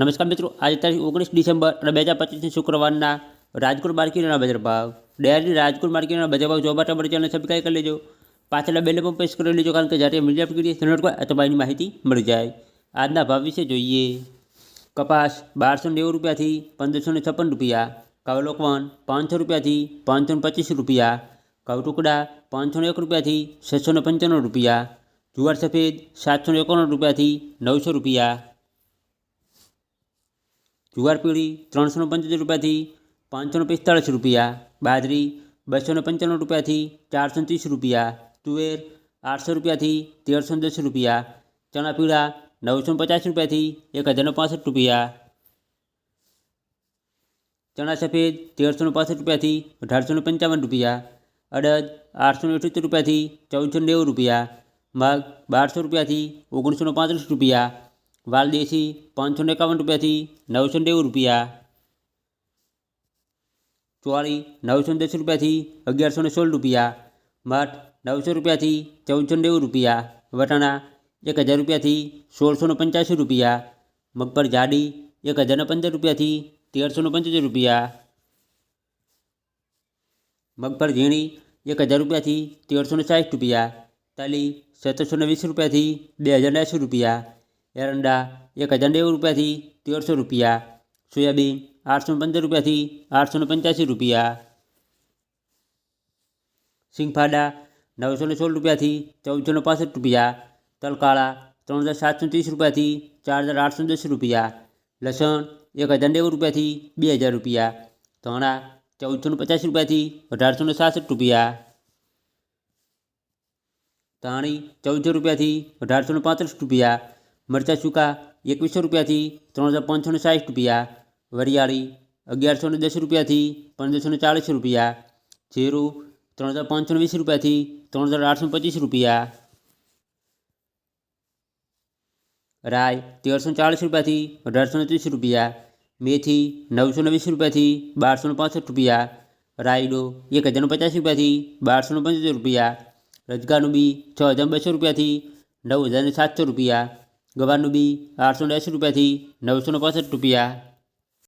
નમસ્કાર મિત્રો, આજે તારીખ ઓગણીસ ડિસેમ્બર અને બે હજાર પચીસની શુક્રવારના રાજકોટ માર્કેટના બજાર ભાવ. ડેરી રાજકોટ માર્કેટના બજાર ભાવ જોવા માટે અમારી ચેનલ સબસ્ક્રાઈબ કરી લેજો. પાછળના બેલે પણ પ્રેસ કરી લેજો, કારણ કે જ્યારે મીડિયા કરીએ તેનો અથવા માહિતી મળી જાય. આજના ભાવ વિશે જોઈએ. કપાસ બારસો નેવું રૂપિયાથી પંદરસો ને છપ્પન રૂપિયા કવલોકવન પાંચસો રૂપિયાથી પાંચસો ને પચીસ રૂપિયા, કવ ટુકડા પાંચસો ને એક રૂપિયાથી છસો ને પંચાણું રૂપિયા, જુવાર સફેદ સાતસો ને એકાણું રૂપિયાથી નવસો રૂપિયા જુવાર પીળી ત્રણસો ને પંચોતેર રૂપિયાથી પાંચસો ને પિસ્તાળીસ રૂપિયા બાજરી બસો ને પંચાણું રૂપિયાથી ચારસો ને ત્રીસ રૂપિયા તુવેર આઠસો રૂપિયાથી તેરસો ને દસ રૂપિયા ચણા પીળા નવસો ને પચાસ રૂપિયાથી એક હજાર ને પાસઠ રૂપિયા ચણા સફેદ તેરસો ને પાસઠ રૂપિયાથી અઢારસો ને પંચાવન રૂપિયા અડદ આઠસો ને અઠ્યોતેર રૂપિયાથી ચૌદસો ને નેવું રૂપિયા મગ બારસો રૂપિયાથી ઓગણીસો ને પાંત્રીસ રૂપિયા વાલ દેશી પાંચસો ને એકાવન રૂપિયાથી નવસો ને નેવું રૂપિયા ચોળી નવસો ને દસ રૂપિયાથી અગિયારસો ને સોળ રૂપિયા મઠ નવસો રૂપિયાથી ચૌદસો ને નેવું રૂપિયા વટાણા એક હજાર રૂપિયાથી સોળસો ને પંચ્યાસી રૂપિયા મગફળ જાડી એક હજાર ને પંદર રૂપિયાથી તેરસો ને પંચોતેર રૂપિયા મગફળ ઝીણી એક હજાર રૂપિયાથી તેરસો ને સાઠ રૂપિયા તલી સત્તરસો ને વીસ રૂપિયાથી બે હજાર ને એંસી રૂપિયા એરંડા એક હજાર નેવું રૂપિયાથી તેરસો રૂપિયા સોયાબીન આઠસો ને પંદર રૂપિયાથી આઠસો ને પંચ્યાસી રૂપિયા સિંગફાડા નવસો ને સોળ રૂપિયાથી ચૌદસો ને પાસઠ રૂપિયા તલકાળા ત્રણ હજાર સાતસો ત્રીસ રૂપિયાથી ચાર હજાર આઠસો દસ રૂપિયા લસણ એક હજાર નેવું રૂપિયાથી બે હજાર રૂપિયા ધાણા ચૌદસો ને પચાસ રૂપિયાથી અઢારસો ને સાસઠ રૂપિયા ધાણી ચૌદસો રૂપિયાથી અઢારસો ને પાંત્રીસ રૂપિયા મરચાં સૂકા એકવીસો રૂપિયાથી ત્રણ હજાર પાંચસો ને સાઠ રૂપિયા વરિયાળી અગિયારસો ને દસ રૂપિયાથી પંદરસો ને ચાળીસ રૂપિયા જીરું ત્રણ હજાર પાંચસો ને વીસ રૂપિયાથી ત્રણ હજાર આઠસો પચીસ રૂપિયા રાય તેરસો ને ચાળીસ રૂપિયાથી અઢારસો ને ત્રીસ રૂપિયા મેથી નવસો ને વીસ રૂપિયાથી બારસો ને પાસઠ રૂપિયા રાયડો એક હજાર ને પચાસ રૂપિયાથી બારસો ને પંચોતેર રૂપિયા રજગાનું બી છ હજાર બસો રૂપિયાથી નવ હજાર ને સાતસો રૂપિયા ગવારનું બી આઠસો એંસી રૂપિયાથી નવસો ને રૂપિયા